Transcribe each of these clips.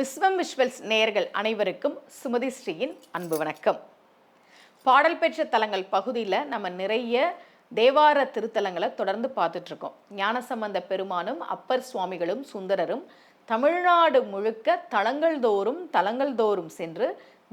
விஸ்வம் விஷ்வல்ஸ் நேயர்கள் அனைவருக்கும் சுமதி ஸ்ரீயின் அன்பு வணக்கம். பாடல் பெற்ற தலங்கள் பகுதியில் நம்ம நிறைய தேவார திருத்தலங்களை தொடர்ந்து பார்த்துட்ருக்கோம். ஞானசம்பந்த பெருமானும் அப்பர் சுவாமிகளும் சுந்தரரும் தமிழ்நாடு முழுக்க தலங்கள் தோறும் தலங்கள் தோறும் சென்று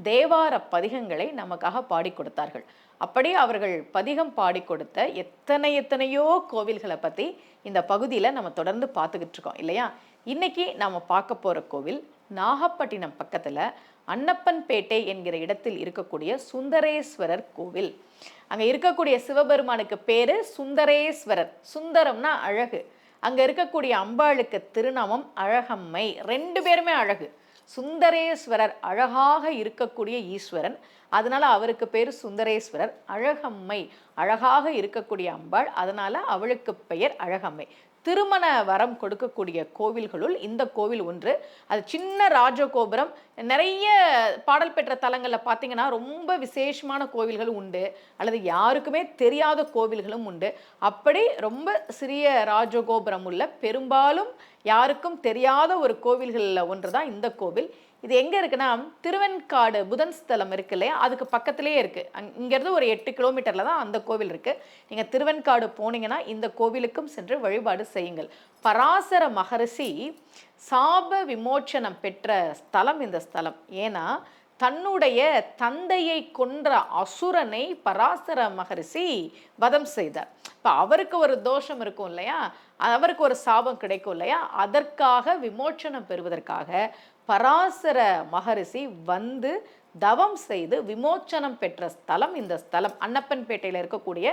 தேவார பதிகங்களை நமக்காக பாடி கொடுத்தார்கள். அப்படி அவர்கள் பதிகம் பாடி கொடுத்த எத்தனை எத்தனையோ கோவில்களை பற்றி இந்த பகுதியில் நம்ம தொடர்ந்து பார்த்துக்கிட்டு இருக்கோம் இல்லையா? இன்னைக்கு நம்ம பார்க்க போகிற கோவில் நாகப்பட்டினம் பக்கத்தில் அன்னப்பன்பேட்டை என்கிற இடத்தில் இருக்கக்கூடிய சுந்தரேஸ்வரர் கோவில். அங்கே இருக்கக்கூடிய சிவபெருமானுக்கு பேரு சுந்தரேஸ்வரர். சுந்தரம்னா அழகு. அங்கே இருக்கக்கூடிய அம்பாளுக்கு திருநாமம் அழகம்மை. ரெண்டு பேருமே அழகு. சுந்தரேஸ்வரர் அழகாக இருக்கக்கூடிய ஈஸ்வரன். அதனால அவருக்கு பேர் சுந்தரேஸ்வரர். அழகம்மை. அழகாக இருக்கக்கூடிய அம்பாள். அதனால அவளுக்கு பெயர் அழகம்மை. திருமண வரம் கொடுக்கக்கூடிய கோவில்களுள் இந்த கோவில் ஒன்று. அது சின்ன ராஜகோபுரம். நிறைய பாடல் பெற்ற தலங்களில் பார்த்தீங்கன்னா ரொம்ப விசேஷமான கோவில்களும் உண்டு. அல்லது யாருக்குமே தெரியாத கோவில்களும் உண்டு. அப்படி ரொம்ப சிறிய ராஜகோபுரம் உள்ள பெரும்பாலும் யாருக்கும் தெரியாத ஒரு கோவில்களில் ஒன்று தான் இந்த கோவில். இது எங்கே இருக்குன்னா திருவெண்காடு புதன் ஸ்தலம் இருக்கு இல்லையா? அதுக்கு பக்கத்துலேயே இருக்குது அங் இங்கேருந்து ஒரு எட்டு கிலோமீட்டரில் தான் அந்த கோவில் இருக்குது நீங்கள் திருவெண்காடு போனீங்கன்னா இந்த கோவிலுக்கும் சென்று வழிபாடு செய்யுங்கள். பராசர மகரிஷி சாப விமோச்சனம் பெற்ற ஸ்தலம் இந்த ஸ்தலம். ஏன்னா தன்னுடைய தந்தையை கொன்ற அசுரனை பராசர மகரிஷி வதம் செய்தார். இப்போ அவருக்கு ஒரு தோஷம் இருக்கும் இல்லையா? அவருக்கு ஒரு சாபம் கிடைக்கும் இல்லையா? அதற்காக விமோச்சனம் பெறுவதற்காக பராசர மகரிஷி வந்து தவம் செய்து விமோச்சனம் பெற்ற ஸ்தலம் இந்த ஸ்தலம். அன்னப்பன்பேட்டையில் இருக்கக்கூடிய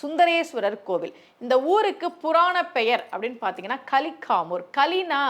சுந்தரேஸ்வரர் கோவில். இந்த ஊருக்கு புராண பெயர் அப்படின்னு பார்த்தீங்கன்னா கலிக்காமூர் கலினா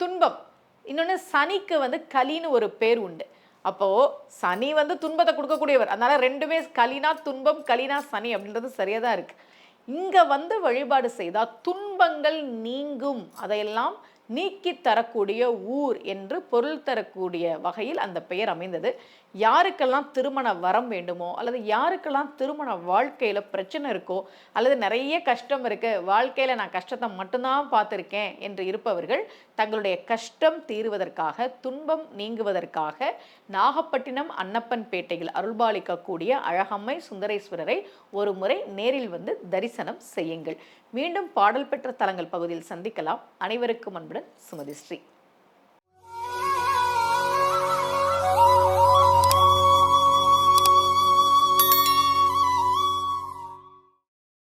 துன்பம். இன்னொன்று சனிக்கு வந்து கலின்னு ஒரு பேர் உண்டு. அப்போது சனி வந்து துன்பத்தை கொடுக்கக்கூடியவர். அதனால் ரெண்டுமே கலினா துன்பம் கலினா சனி அப்படின்றது சரியாக தான் இருக்குது இங்கே வந்து வழிபாடு செய்தால் துன்பங்கள் நீங்கும். அதையெல்லாம் நீக்கி தரக்கூடிய ஊர் என்று பொருள் தரக்கூடிய வகையில் அந்த பெயர் அமைந்தது. யாருக்கெல்லாம் திருமண வரம் வேண்டுமோ அல்லது யாருக்கெல்லாம் திருமண வாழ்க்கையில் பிரச்சனை இருக்கோ அல்லது நிறைய கஷ்டம் இருக்கு வாழ்க்கையில் நான் கஷ்டத்தை மட்டும்தான் பார்த்துருக்கேன் என்று இருப்பவர்கள் தங்களுடைய கஷ்டம் தீருவதற்காக துன்பம் நீங்குவதற்காக நாகப்பட்டினம் அன்னப்பன் பேட்டையில் அருள்பாலிக்கக்கூடிய அழகம்மை சுந்தரேஸ்வரரை ஒரு முறை நேரில் வந்து தரிசனம் செய்யுங்கள். மீண்டும் பாடல் பெற்ற தலங்கள் பகுதியில் சந்திக்கலாம். அனைவருக்கும் സുമതി ശ്രീ.